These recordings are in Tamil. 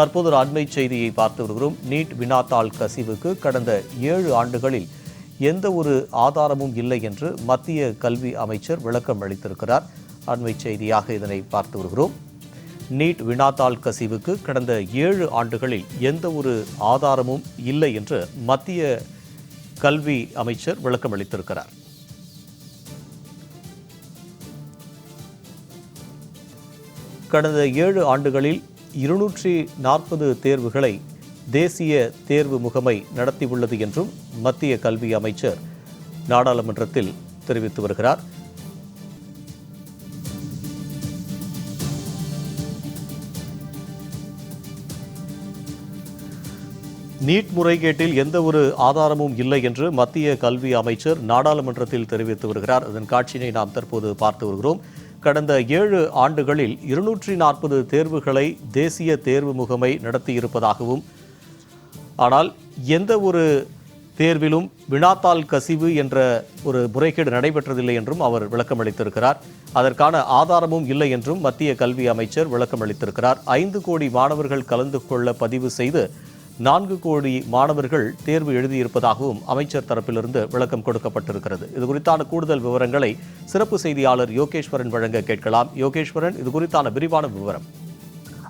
தற்போது ஒரு அண்மை செய்தியை பார்த்து வருகிறோம். நீட் வினாத்தாள் கசிவுக்கு கடந்த ஏழு ஆண்டுகளில் எந்த ஒரு ஆதாரமும் இல்லை என்று மத்திய கல்வி அமைச்சர் விளக்கம் அளித்திருக்கிறார். அண்மை செய்தியாக இதனை பார்த்து வருகிறோம். நீட் வினாத்தாள் கசிவுக்கு கடந்த ஏழு ஆண்டுகளில் எந்த ஒரு ஆதாரமும் இல்லை என்று மத்திய கல்வி அமைச்சர் விளக்கம் அளித்திருக்கிறார். கடந்த ஏழு ஆண்டுகளில் இருநூற்றி நாற்பது தேர்வுகளை தேசிய தேர்வு முகமை நடத்தியுள்ளது என்றும் மத்திய கல்வி அமைச்சர் நாடாளுமன்றத்தில் தெரிவித்து வருகிறார். நீட் முறைகேட்டில் எந்த ஒரு ஆதாரமும் இல்லை என்று மத்திய கல்வி அமைச்சர் நாடாளுமன்றத்தில் தெரிவித்து வருகிறார். அதன் காட்சியினை நாம் தற்போது பார்த்து வருகிறோம். கடந்த ஏழு ஆண்டுகளில் இருநூற்றி நாற்பது தேர்வுகளை தேசிய தேர்வு முகமை நடத்தியிருப்பதாகவும் ஆனால் எந்த ஒரு தேர்விலும் வினாத்தாள் கசிவு என்ற ஒரு முறைகேடு நடைபெற்றதில்லை என்றும் அவர் விளக்கம் அளித்திருக்கிறார் அதற்கான ஆதாரமும் இல்லை என்றும் மத்திய கல்வி அமைச்சர் விளக்கம் அளித்திருக்கிறார் ஐந்து கோடி மாணவர்கள் கலந்து கொள்ள பதிவு செய்து நான்கு கோடி மாணவர்கள் தேர்வு எழுதியிருப்பதாகவும் அமைச்சர் தரப்பிலிருந்து விளக்கம் கொடுக்கப்பட்டிருக்கிறது. இது குறித்தான கூடுதல் விவரங்களை சிறப்பு செய்தியாளர் யோகேஸ்வரன் வழங்க கேட்கலாம். யோகேஸ்வரன் இது குறித்தான விரிவான விவரம்.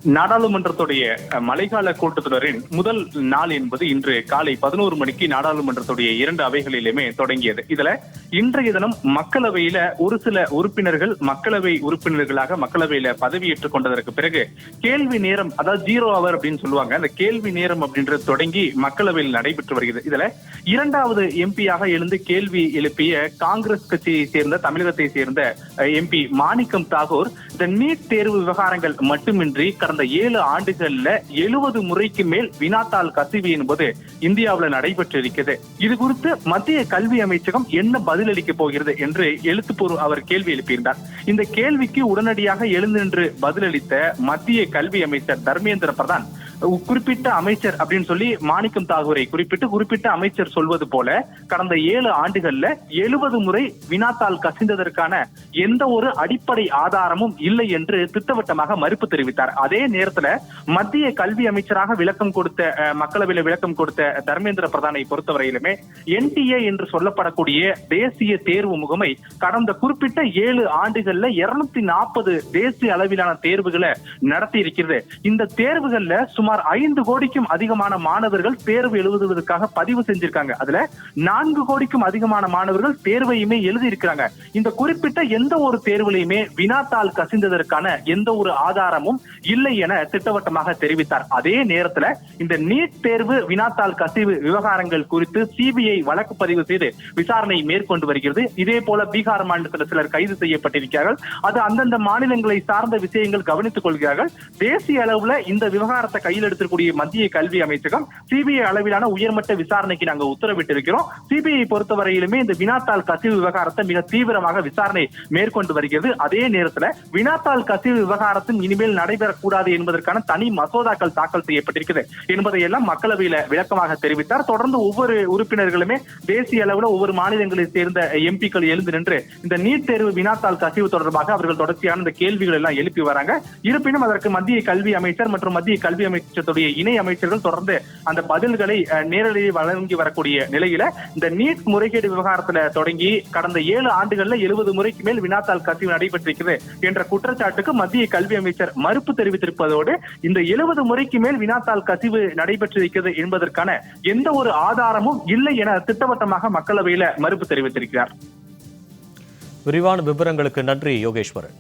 நாடாளுமன்றத்துடைய மழைக்கால கூட்டத்தொடரின் முதல் நாள் என்பது இன்று காலை பதினோரு மணிக்கு நாடாளுமன்றத்துடைய இரண்டு அவைகளிலுமே தொடங்கியது. இதுல இன்றைய தினம் மக்களவையில ஒரு சில உறுப்பினர்கள் மக்களவை உறுப்பினர்களாக மக்களவையில பதவியேற்றுக் கொண்டதற்கு பிறகு கேள்வி நேரம் அதாவது ஜீரோ அவர் அப்படின்னு சொல்லுவாங்க அந்த கேள்வி நேரம் அப்படின்றது தொடங்கி மக்களவையில் நடைபெற்று வருகிறது. இதுல இரண்டாவது எம்பியாக எழுந்து கேள்வி எழுப்பிய காங்கிரஸ் கட்சியை சேர்ந்த தமிழகத்தை சேர்ந்த எம்பி மாணிக்கம் தாகூர் இந்த நீட் தேர்வு விவகாரங்கள் மட்டுமின்றி கடந்த ஏழு ஆண்டுகள்ல எழுபது முறைக்கு மேல் வினாத்தாள் கசிவு என்பது இந்தியாவில் நடைபெற்றிருக்கிறது. இது குறித்து மத்திய கல்வி அமைச்சகம் என்ன பதிலளிக்க போகிறது என்று எழுத்துப்பூர்வ அவர் கேள்வி எழுப்பியிருந்தார். இந்த கேள்விக்கு உடனடியாக எழுந்து நின்று பதிலளித்த மத்திய கல்வி அமைச்சர் தர்மேந்திர பிரதான் குறிப்பிட்ட அமைச்சர் அப்படின்னு சொல்லி மாணிக்கம் தாகூரை குறிப்பிட்டு குறிப்பிட்ட அமைச்சர் சொல்வது போல கடந்த ஏழு ஆண்டுகள்ல எழுபது முறை வினாத்தால் கசிந்ததற்கான எந்த ஒரு அடிப்படை ஆதாரமும் இல்லை என்று திட்டவட்டமாக மறுப்பு தெரிவித்தார். அதே நேரத்துல மத்திய கல்வி அமைச்சராக விளக்கம் கொடுத்த அஹ், மக்களவையில விளக்கம் கொடுத்த தர்மேந்திர பிரதானை பொறுத்தவரையிலுமே என்டிஏ என்று சொல்லப்படக்கூடிய தேசிய தேர்வு முகமை கடந்த குறிப்பிட்ட ஏழு ஆண்டுகள்ல இருநூத்தி நாற்பது தேசிய அளவிலான தேர்வுகளை நடத்தி இருக்கிறது இந்த தேர்வுகள்ல சுமார் சுமார் ஐந்து கோடிக்கும் அதிகமான மாணவர்கள் தேர்வு எழுதுவதற்காக பதிவு செஞ்சிருக்காங்க. அதுல நான்கு கோடிக்கும் அதிகமான மாணவர்கள் தேர்வையுமே எழுதி இருக்கிறாங்க இந்த குறிப்பிட்ட எந்த ஒரு தேர்விலையுமே வினாத்தாள் கசிந்ததற்கான எந்த ஒரு ஆதாரமும் இல்லை என திட்டவட்டமாக தெரிவித்தார். அதே நேரத்துல இந்த நீட் தேர்வு வினாத்தாள் கசிவு விவகாரங்கள் குறித்து சிபிஐ வழக்கு பதிவு செய்து விசாரணை மேற்கொண்டு வருகிறது. இதே போல பீகார் மாநிலத்தில் சிலர் கைது செய்யப்பட்டிருக்கிறார்கள். அது அந்தந்த மாநிலங்களை சார்ந்த விஷயங்கள் கவனித்துக் கொள்கிறார்கள். தேசிய அளவுல இந்த விவகாரத்தை கையில் எடுத்திருக்கூடிய மத்திய கல்வி அமைச்சகம் சிபிஐ அளவிலான உயர்மட்ட விசாரணைக்கு நாங்க உத்தரவிட்டிருக்கிறோம். சிபிஐ பொறுத்தவரையிலுமே இந்த வினாத்தாள் கசிவு விவகாரத்தை மிக தீவிரமாக விசாரணை மேற்கொண்டு வருகிறது. அதே நேரத்தில் வினாத்தாள் கசிவு விவகாரத்தும் இனிமேல் நடைபெறக்கூடாது என்பதற்கான தனி மசோதாக்கள் தாக்கல் செய்யப்பட்டிருக்கிறது என்பதை எல்லாம் மக்களவையில விளக்கமாக தெரிவித்தார். தொடர்ந்து ஒவ்வொரு உறுப்பினர்களுமே தேசிய அளவில் ஒவ்வொரு மாநிலங்களை சேர்ந்த எம்பிக்கள் எழுந்து நின்று இந்த நீட் தேர்வு வினாத்தாள் கசிவு தொடர்பாக அவர்கள் தொடர்ச்சியான இந்த கேள்விகள் எல்லாம் எழுப்பி வராங்க. இருப்பினும் அதற்கு மத்திய கல்வி அமைச்சர் மற்றும் மத்திய கல்வி அமைச்சத்துடைய இணை அமைச்சர்கள் தொடர்ந்து அந்த பதில்களை நேரடியாக வழங்கி வரக்கூடிய நிலையில இந்த நீட் முறைகேடு விவகாரத்துல தொடங்கி கடந்த ஏழு ஆண்டுகள்ல எழுபது முறைக்கு மேல் வினாத்தாள் கசிவு நடைபெற்றிருக்கிறது என்ற குற்றச்சாட்டுக்கு மத்திய கல்வி அமைச்சர் மறுப்பு தெரிவித்திருப்பதோடு இந்த எழுபது முறைக்கு மேல் வினாத்தாள் கசிவு நடைபெற்றிருக்கிறது என்பதற்கான எந்த ஒரு ஆதாரமும் இல்லை என திட்டவட்டமாக மக்களவையில மறுப்பு தெரிவித்திருக்கிறார். விரிவான விவரங்களுக்கு நன்றி யோகேஸ்வரன்.